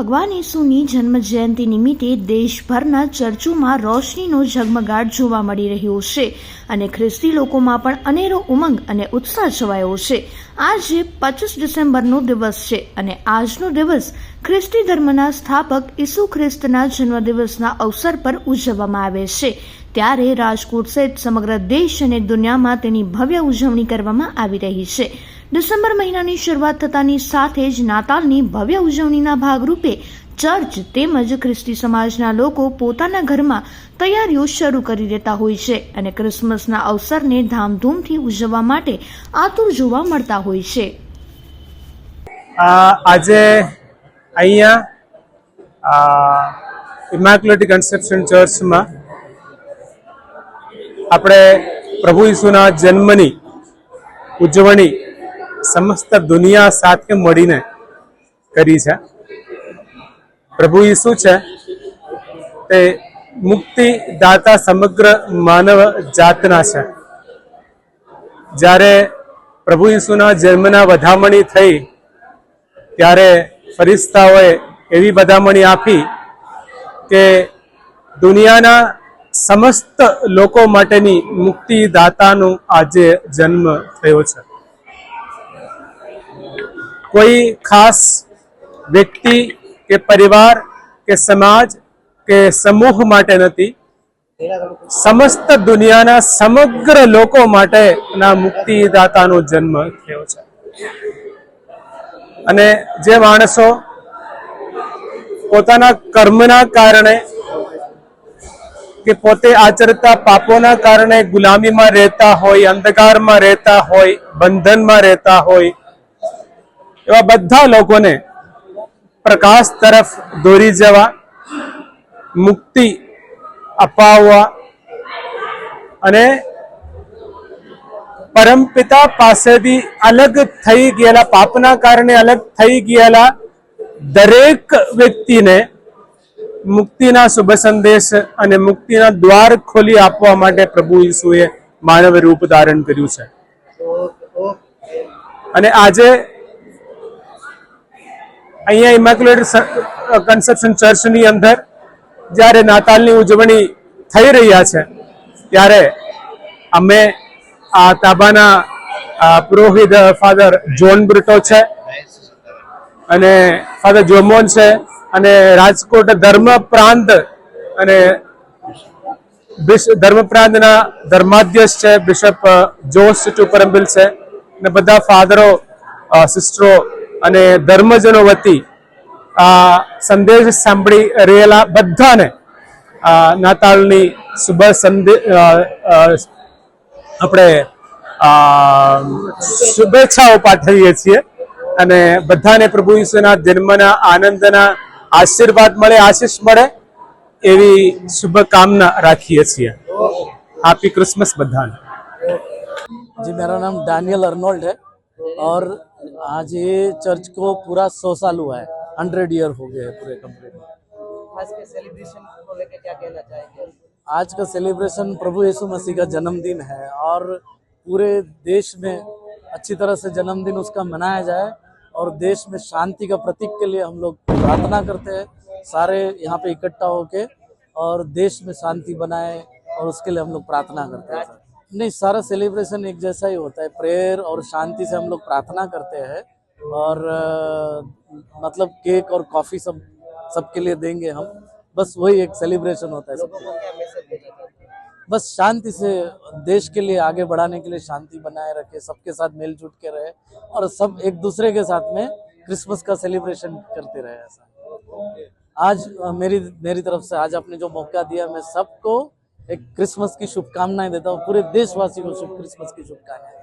ભગવાન ઈસુની જન્મ જયંતિ નિમિત્તે દેશભરના ચર્ચોમાં રોશનીનો ઝગમગાટ જોવા મળી રહ્યો છે અને ખ્રિસ્તી લોકોમાં પણ અનેરો ઉમંગ અને ઉત્સાહ છવાયો છે. આજે પચીસ ડિસેમ્બરનો દિવસ છે અને આજનો દિવસ ખ્રિસ્તી ધર્મના સ્થાપક ઈસુ ખ્રિસ્તના જન્મદિવસના અવસર પર ઉજવવામાં આવે છે. ત્યારે રાજકોટ સહિત સમગ્ર દેશ અને દુનિયામાં તેની ભવ્ય ઉજવણી કરવામાં આવી રહી છે. ડિસેમ્બર મહિનાની શરૂઆત થતાની સાથે જ નાતાલની ભવ્ય ઉજવણીના ભાગરૂપે ચર્ચ તેમજ ખ્રિસ્તી સમાજના લોકો પોતાના ઘરમાં તૈયારીઓ શરૂ કરી દેતા હોય છે અને ક્રિસમસના અવસરને ધામધૂમથી ઉજવવા માટે આતુર જોવા મળતા હોય છે. આજે અહીંયા ઇમેક્યુલેટ કન્સેપ્શન ચર્ચમાં આપણે પ્રભુ ઈસુના જન્મની ઉજવણી સમસ્ત દુનિયા સાથે મળીને કરી છે. પ્રભુ ઈસુ છે તે મુક્તિદાતા સમગ્ર માનવ જાતના છે. જ્યારે પ્રભુ ઈસુના જન્મના વધામણી થઈ, ત્યારે ફરિસ્તાઓએ એવી વધામણી આપી કે દુનિયાના સમસ્ત લોકો માટેની મુક્તિદાતાનો આજે જન્મ થયો છે. કોઈ ખાસ વ્યક્તિ કે પરિવાર કે સમાજ કે સમૂહ માટે નથી સમસ્ત દુનિયાના સમગ્ર લોકો માટેના મુક્તિદાતાનો જન્મ થયો છે અને જે માણસો પોતાના કર્મના કારણે કે પોતે આચરતા પાપોના કારણે ગુલામીમાં રહેતા હોય, અંધકારમાં રહેતા હોય, બંધનમાં રહેતા હોય એવા બધા લોકોને પ્રકાશ તરફ દોરી જવા મુક્તિ અપાવવા અને પરમપિતા પાસેથી અલગ થઈ ગયેલા પાપના કારણે અલગ થઈ ગયેલા દરેક વ્યક્તિને મુક્તિના શુભ સંદેશ અને મુક્તિના દ્વાર ખોલી આપવા માટે પ્રભુ ઈસુએ માનવ રૂપ ધારણ કર્યું છે. અને આજે અહીંયા ઇમેક્યુલેટ કન્સેપ્શન ચર્ચની અંદર જ્યારે નાતાલની ઉજવણી થઈ રહ્યા છે, ત્યારે અમે આ તાબાના પુરોહિત ફાધર જોન બ્રિટો છે અને ફાધર જોમોન છે અને રાજકોટ ધર્મ પ્રાંત અને ધર્મ પ્રાંતના ધર્માધ્યક્ષ છે બિશપ જોસ ચુપરંબિલ છે અને બધા ફાધરો સિસ્ટરો અને ધર્મજનો વતી આ સંદેશ સાંભળી રહેલા બધાને આ નાતાલની શુભ સંદે અ, અ, આપણે અ, શુભેચ્છાઓ પાઠવીએ છીએ અને બધાને પ્રભુ ઈસુના જન્મના આનંદના આશીર્વાદ મળે આશીષ મળે એવી શુભકામના રાખીએ છીએ હેપી ક્રિસમસ બધાને जी मेरा नाम डैनियल अर्नोल्ड है और आज ये चर्च को पूरा सौ साल हुआ है। हंड्रेड ईयर हो गए हैं पूरे कंप्लीट आज के सेलिब्रेशन को लेकर क्या कहना चाहेंगे? आज का सेलिब्रेशन प्रभु यीशु मसीह का जन्मदिन है और पूरे देश में अच्छी तरह से जन्मदिन उसका मनाया जाए और देश में शांति का प्रतीक के लिए हम लोग प्रार्थना करते हैं सारे यहाँ पे इकट्ठा होके और देश में शांति बनाए और उसके लिए हम लोग प्रार्थना करते हैं। नहीं सारा सेलिब्रेशन एक जैसा ही होता है। प्रेयर और शांति से हम लोग प्रार्थना करते हैं और अ, मतलब केक और कॉफ़ी सब सबके लिए देंगे हम। बस वही एक सेलिब्रेशन होता है सबके बस शांति से देश के लिए आगे बढ़ाने के लिए शांति बनाए रखे सबके साथ मिलजुल के रहे और सब एक दूसरे के साथ में क्रिसमस का सेलिब्रेशन करते रहे ऐसा। आज मेरी मेरी तरफ़ से आज आपने जो मौका दिया मैं सबको एक क्रिसमस की शुभकामनाएं देता हूँ पूरे देशवासी को शुभ क्रिसमस की शुभकामनाएं